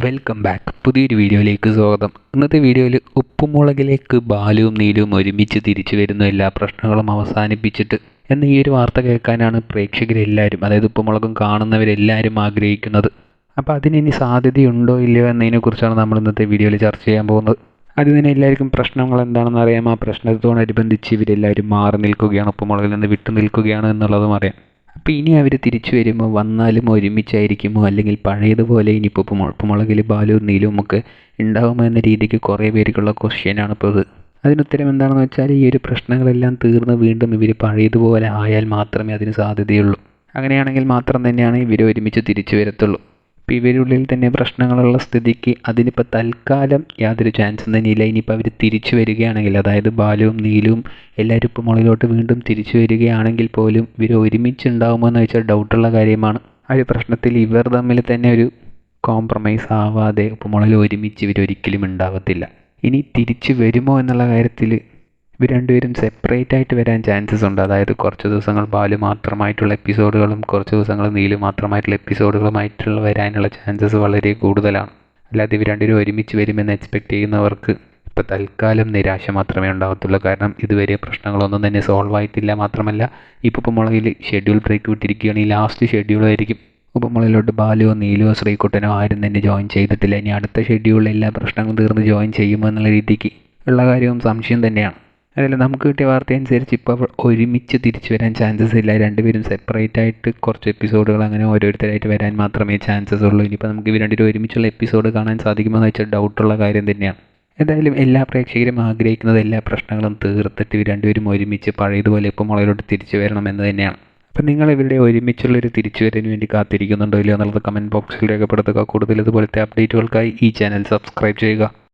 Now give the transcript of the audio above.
Welcome back പുതിയൊരു വീഡിയോയിലേക്ക് സ്വാഗതം. ഇന്നത്തെ വീഡിയോയിൽ ഉപ്പുമുളകിലേക്ക് ബാലുവും നീലുവും ഒരുമിച്ച് തിരിച്ചു വരുന്ന എല്ലാ പ്രശ്നങ്ങളും അവസാനിപ്പിച്ചിട്ട് എന്ന ഈ ഒരു വാർത്ത കേൾക്കാനാണ് പ്രേക്ഷകരെല്ലാവരും അതായത് ഉപ്പുമുളകും കാണുന്നവരെല്ലാവരും ആഗ്രഹിക്കുന്നത്. അപ്പോൾ അതിനിനി സാധ്യതയുണ്ടോ ഇല്ലയോ എന്നതിനെക്കുറിച്ചാണ് നമ്മൾ ഇന്നത്തെ വീഡിയോയിൽ ചർച്ച ചെയ്യാൻ പോകുന്നത്. ആദ്യം തന്നെ എല്ലാവർക്കും പ്രശ്നങ്ങൾ എന്താണെന്ന് അറിയാം. ആ പ്രശ്നത്തോടനുബന്ധിച്ച് ഇവരെല്ലാവരും മാറി നിൽക്കുകയാണ്. ഉപ്പുമുളകിൽ നിന്ന് വിട്ടു നിൽക്കുകയാണ് എന്നുള്ളതും അറിയാം. അപ്പോൾ ഇനി അവർ തിരിച്ചു വരുമ്പോൾ വന്നാലും ഒരുമിച്ചായിരിക്കുമോ? അല്ലെങ്കിൽ പഴയതുപോലെ ഇനിയിപ്പോൾ ഉപ്പുമു ഉപ്പുമുളകിൽ ബാലും നീലവും ഒക്കെ ഉണ്ടാകുമോ എന്ന രീതിക്ക് കുറേ പേർക്കുള്ള ക്വസ്റ്റ്യനാണ് ഇപ്പോൾ ഇത് അതിനുത്തരം എന്താണെന്ന് വെച്ചാൽ ഈ ഒരു പ്രശ്നങ്ങളെല്ലാം തീർന്ന് വീണ്ടും ഇവർ പഴയതുപോലെ ആയാൽ മാത്രമേ അതിന് സാധ്യതയുള്ളൂ. അങ്ങനെയാണെങ്കിൽ മാത്രം തന്നെയാണ് ഇവർ ഒരുമിച്ച് തിരിച്ചു വരത്തുള്ളൂ. ഇപ്പോൾ ഇവരുള്ളിൽ തന്നെ പ്രശ്നങ്ങളുള്ള സ്ഥിതിക്ക് അതിനിപ്പോൾ തൽക്കാലം യാതൊരു ചാൻസും തന്നെയില്ല ഇനിയിപ്പോൾ അവർ തിരിച്ചു വരികയാണെങ്കിൽ അതായത് ബാലുവും നീലും എല്ലാവരും ഇപ്പോൾ മുകളിലോട്ട് വീണ്ടും തിരിച്ചു വരികയാണെങ്കിൽ പോലും ഇവർ ഒരുമിച്ച് ഉണ്ടാകുമോ എന്ന് വെച്ചാൽ ഡൗട്ടുള്ള കാര്യമാണ്. ആ ഒരു പ്രശ്നത്തിൽ ഇവർ തമ്മിൽ തന്നെ ഒരു കോംപ്രമൈസ് ആവാതെ ഉപ്പുമുളകിൽ ഒരുമിച്ച് ഇവർ ഒരിക്കലും ഉണ്ടാകത്തില്ല ഇനി തിരിച്ചു വരുമോ എന്നുള്ള കാര്യത്തിൽ ഇവർ രണ്ടുപേരും സെപ്പറേറ്റ് ആയിട്ട് വരാൻ ചാൻസസ് ഉണ്ട്. അതായത് കുറച്ച് ദിവസങ്ങൾ ബാലു മാത്രമായിട്ടുള്ള എപ്പിസോഡുകളും കുറച്ച് ദിവസങ്ങൾ നീലു മാത്രമായിട്ടുള്ള എപ്പിസോഡുകളുമായിട്ടുള്ള വരാനുള്ള ചാൻസസ് വളരെ കൂടുതലാണ്. അല്ലാതെ ഇവർ രണ്ടുപേരും ഒരുമിച്ച് വരുമെന്ന് എക്സ്പെക്റ്റ് ചെയ്യുന്നവർക്ക് ഇപ്പോൾ തൽക്കാലം നിരാശ മാത്രമേ ഉണ്ടാകത്തുള്ളൂ കാരണം ഇതുവരെ പ്രശ്നങ്ങളൊന്നും തന്നെ സോൾവ് ആയിട്ടില്ല മാത്രമല്ല ഇപ്പോൾ ഇപ്പോൾ മുളകിൽ ഷെഡ്യൂൾ ബ്രേക്ക് വിട്ടിരിക്കുകയാണ് ഈ ലാസ്റ്റ് ഷെഡ്യൂളായിരിക്കും ഉപമുളയിലോട്ട് ബാലുവോ നീലുവോ ശ്രീകുട്ടനോ ആരും തന്നെ ജോയിൻ ചെയ്തിട്ടില്ല. ഇനി അടുത്ത ഷെഡ്യൂളിൽ എല്ലാ പ്രശ്നങ്ങളും തീർന്ന് ജോയിൻ ചെയ്യുമോ എന്നുള്ള രീതിക്ക് ഉള്ള കാര്യവും സംശയം തന്നെയാണ്. അതല്ല നമുക്ക് കിട്ടിയ വാർത്ത അനുസരിച്ച് ഇപ്പോൾ ഒരുമിച്ച് തിരിച്ചു വരാൻ ചാൻസസ് ഇല്ല. രണ്ടുപേരും സെപ്പറേറ്റ് ആയിട്ട് കുറച്ച് എപ്പിസോഡുകൾ അങ്ങനെ ഓരോരുത്തരായിട്ട് വരാൻ മാത്രമേ ചാൻസസ് ഉള്ളൂ. ഇനിയിപ്പോൾ നമുക്ക് ഇവർ രണ്ടുപേരും ഒരുമിച്ചുള്ള എപ്പിസോഡ് കാണാൻ സാധിക്കുമോ എന്ന് വെച്ചാൽ ഡൗട്ടുള്ള കാര്യം തന്നെയാണ്. എന്തായാലും എല്ലാ പ്രേക്ഷകരും ആഗ്രഹിക്കുന്നത് എല്ലാ പ്രശ്നങ്ങളും തീർത്തിട്ട് ഇവർ രണ്ടുപേരും ഒരുമിച്ച് പഴയതുപോലെ ഇപ്പോൾ മുളയിലോട്ട് തിരിച്ചു വരണം എന്ന് തന്നെയാണ്. അപ്പം നിങ്ങൾ ഇവരുടെ ഒരുമിച്ചുള്ളൊരു തിരിച്ചുവരവിന് വേണ്ടി കാത്തിരിക്കുന്നുണ്ടോ ഇല്ലയോ എന്നുള്ളത് കമന്റ് ബോക്സിൽ രേഖപ്പെടുത്തുക. കൂടുതൽ ഇതുപോലത്തെ അപ്ഡേറ്റുകൾക്കായി ഈ ചാനൽ സബ്സ്ക്രൈബ് ചെയ്യുക.